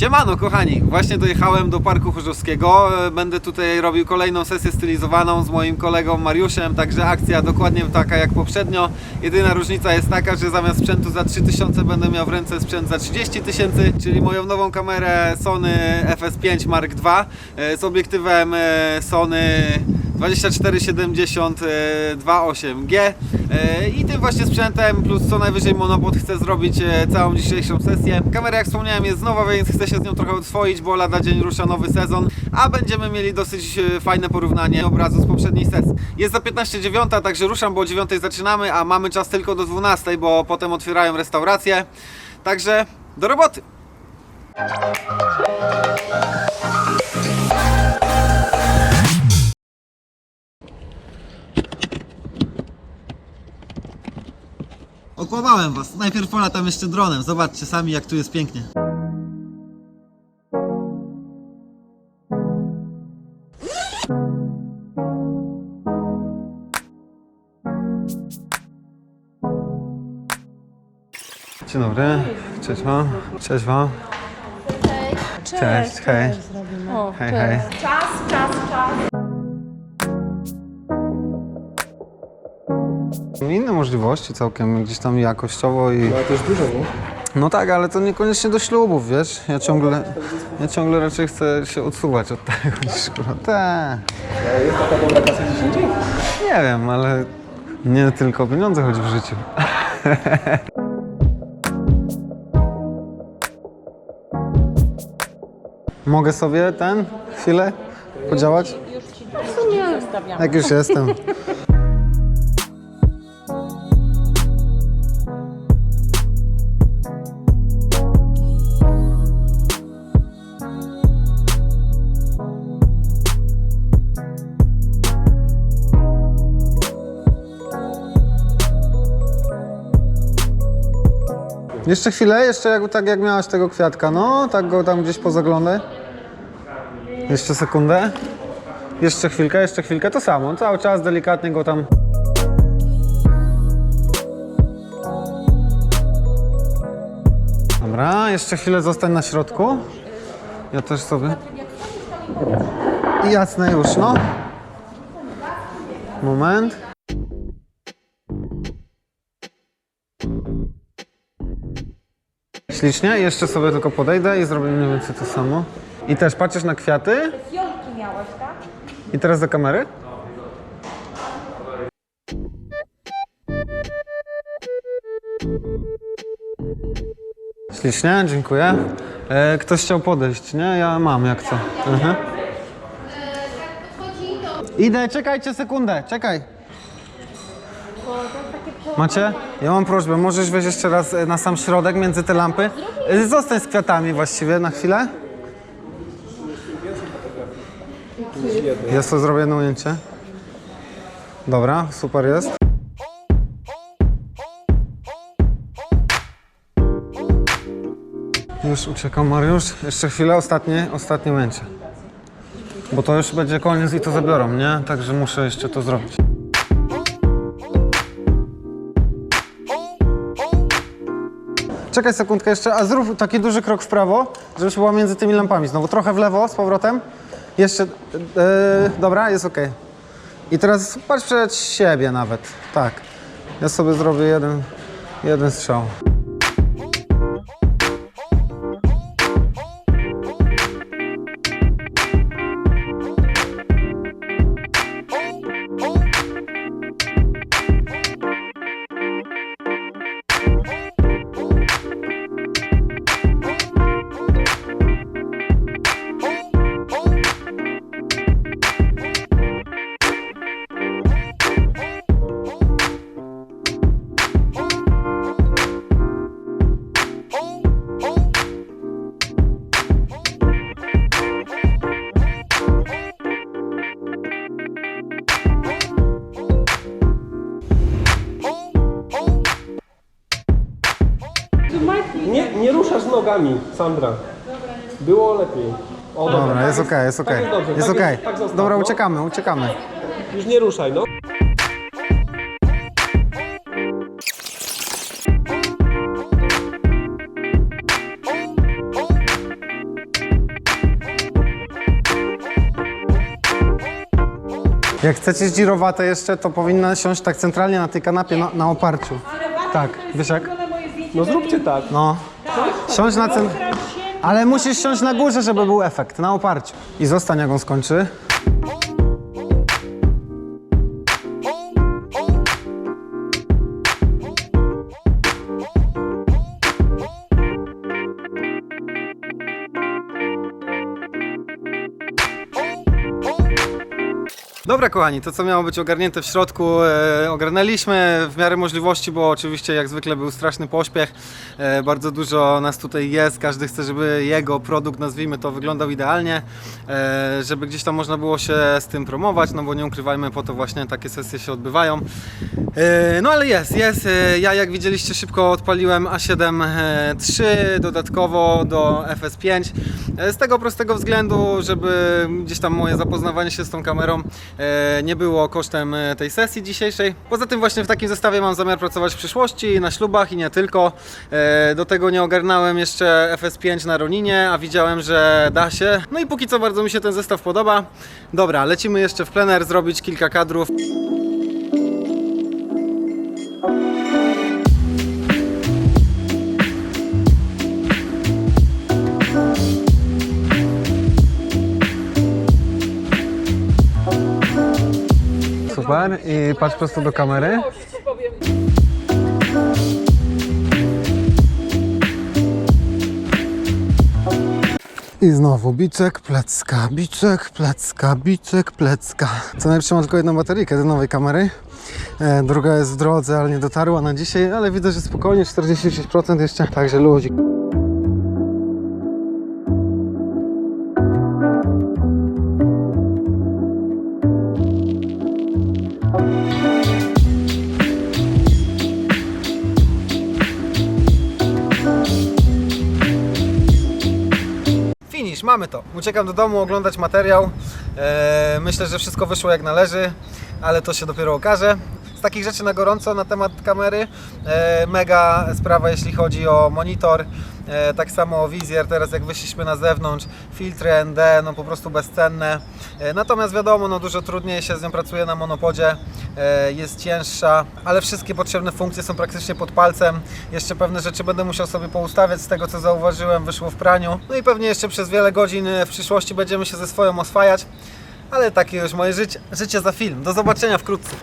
Siemano kochani, właśnie dojechałem do Parku Chorzowskiego. E, Będę tutaj robił kolejną sesję stylizowaną z moim kolegą Mariuszem, także akcja dokładnie taka jak poprzednio. Jedyna różnica jest taka, że zamiast sprzętu za 3000 będę miał w ręce sprzęt za 30 tysięcy, czyli moją nową kamerę Sony FS5 Mark II e, z obiektywem e, Sony 2470 e, 2.8G e, i tym właśnie sprzętem plus co najwyżej monopod chcę zrobić e, całą dzisiejszą sesję. Kamera jak wspomniałem jest nowa, więc chcę się z nią trochę oswoić, bo lada dzień rusza nowy sezon, a będziemy mieli dosyć fajne porównanie obrazu z poprzedniej sesji. Jest za 15.09, także ruszam, bo o 9.00 zaczynamy, a mamy czas tylko do 12.00, bo potem otwierają restauracje. Także do roboty! Okłamałem was. Najpierw polatam jeszcze dronem. Zobaczcie sami jak tu jest pięknie. Dzień dobry. Cześć wam. Cześć wam. Cześć, hej. O, Hej, hej. Czas, czas, czas. Inne możliwości całkiem gdzieś tam jakościowo i... Ale też dużo, nie? No tak, ale to niekoniecznie do ślubów, wiesz? Ja ciągle, ja ciągle raczej chcę się odsuwać od tego niż kurwa. Te. Jest taka dobra kasa gdzieś indziej? Nie wiem, ale nie tylko o pieniądze chodzi w życiu. Mogę sobie ten chwilę podziałać? Nie zostawiam. Jak już jestem. Jeszcze chwilę, jeszcze jak, tak jak miałaś tego kwiatka, no, tak go tam gdzieś pozaglądaj. Jeszcze sekundę. Jeszcze chwilkę, jeszcze chwilkę, to samo. Cały czas delikatnie go tam. Dobra, jeszcze chwilę zostań na środku. Ja też sobie. Jasne już, no. Moment. Ślicznie, jeszcze sobie tylko podejdę i zrobię mniej więcej to samo. I też patrzysz na kwiaty. Tak? I teraz do kamery. Ślicznie, dziękuję. E, ktoś chciał podejść, nie? Ja mam jak co. Mhm. Idę, czekajcie sekundę, czekaj. Macie? Ja mam prośbę, możesz wejść jeszcze raz e, na sam środek między te lampy? E, Zostań z kwiatami właściwie na chwilę. Ja sobie zrobię ujęcie. Dobra, super jest. Już uciekam Mariusz. Jeszcze chwilę, ostatnie, ostatnie ujęcie. Bo to już będzie koniec i to zabiorą, nie? Także muszę jeszcze to zrobić. Czekaj sekundkę jeszcze, a zrób taki duży krok w prawo, żebyś była między tymi lampami. Znowu trochę w lewo z powrotem. Jeszcze, e, dobra, jest ok. I teraz patrz przed siebie nawet, tak. Ja sobie zrobię jeden, jeden strzał. nogami, Sandra. Było lepiej. O, dobra, Dobra, jest okej, jest okej. Tak jest dobrze, Jest tak okej. tak Dobra, uciekamy, uciekamy. Już nie ruszaj, no. Jak chcecie dzirowate jeszcze, to powinna siąść tak centralnie na tej kanapie na, na oparciu. Tak, wiesz jak? No zróbcie tak. No, Siądź na cen... Ale musisz siąść na górze, żeby był efekt, na oparciu. I zostań, jak on skończy. Dobra kochani, to co miało być ogarnięte w środku e, ogarnęliśmy w miarę możliwości, bo oczywiście jak zwykle był straszny pośpiech. E, bardzo dużo nas tutaj jest, każdy chce, żeby jego produkt, nazwijmy to, wyglądał idealnie, e, żeby gdzieś tam można było się z tym promować, no bo nie ukrywajmy, po to właśnie takie sesje się odbywają. E, no ale jest, jest. E, ja jak widzieliście szybko odpaliłem A7 III dodatkowo do FS5 e, z tego prostego względu, żeby gdzieś tam moje zapoznawanie się z tą kamerą e, nie było kosztem e, tej sesji dzisiejszej. Poza tym właśnie w takim zestawie mam zamiar pracować w przyszłości, na ślubach i nie tylko. E, Do tego nie ogarnąłem jeszcze FS5 na Roninie, a widziałem, że da się. No i póki co bardzo mi się ten zestaw podoba. Dobra, lecimy jeszcze w plener zrobić kilka kadrów. Super i patrz prosto do kamery. I znowu biczek, plecka, biczek, plecka, biczek, plecka. Co najlepsze mam tylko jedną bateryjkę do nowej kamery. E, druga jest w drodze, ale nie dotarła na dzisiaj, ale widzę, że spokojnie 46% jeszcze, także ludzi. Mamy to. Uciekam do domu oglądać materiał. E, myślę, że wszystko wyszło jak należy, ale to się dopiero okaże. Z takich rzeczy na gorąco na temat kamery, e, mega sprawa jeśli chodzi o monitor, tak samo wizjer, teraz jak wyszliśmy na zewnątrz, filtry ND, no po prostu bezcenne. E, natomiast wiadomo, no dużo trudniej się z nią pracuje na monopodzie, e, jest cięższa, ale wszystkie potrzebne funkcje są praktycznie pod palcem. Jeszcze pewne rzeczy będę musiał sobie poustawiać z tego co zauważyłem, wyszło w praniu. No i pewnie jeszcze przez wiele godzin w przyszłości będziemy się ze swoją oswajać. Ale takie już moje życie, życie za film. Do zobaczenia wkrótce.